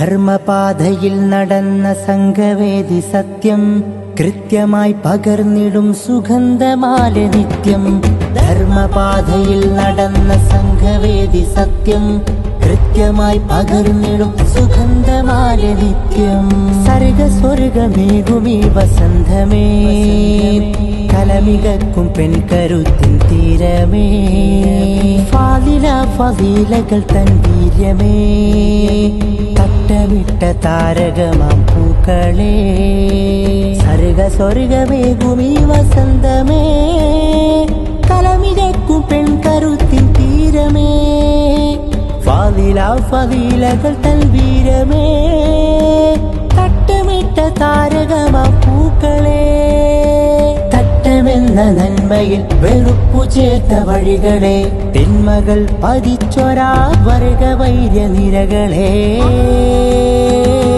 ധർമ്മപാതയിൽ നടന്ന സംഘവേദി സത്യം കൃത്യമായി പകർന്നിടും സുഗന്ധമാല നിത്യം. ധർമ്മപാതയിൽ നടന്ന സംഘവേദി സത്യം കൃത്യമായി പകർന്നിടും സുഗന്ധമാല നിത്യം. സർഗ സ്വർഗമേകുമീ വസന്തമേ. കലമികക്കും പെൺകരുത്തിൻ തീരമേ. ഫാദില ഫീലകൾ തൻ വീര്യമേ. തട്ടമിട്ട താരകമാം പൂക്കളേ സർഗ സ്വർഗമേകുമീ വസന്തമേ കലമികക്കും പെൺകരുത്തിൻ തീരമേ ഫാദില ഫതീലകൾ തൻ വീരമേ തട്ടമിട്ട താരകമാ പൂക്കളെ തട്ടമെന്ന നന്മയിൽ വെറുപ്പു ചേർത്ത വഴികളെ തിന്മകൾ പതിച്ചൊരാ വർഗവൈര്യ നിരകളെ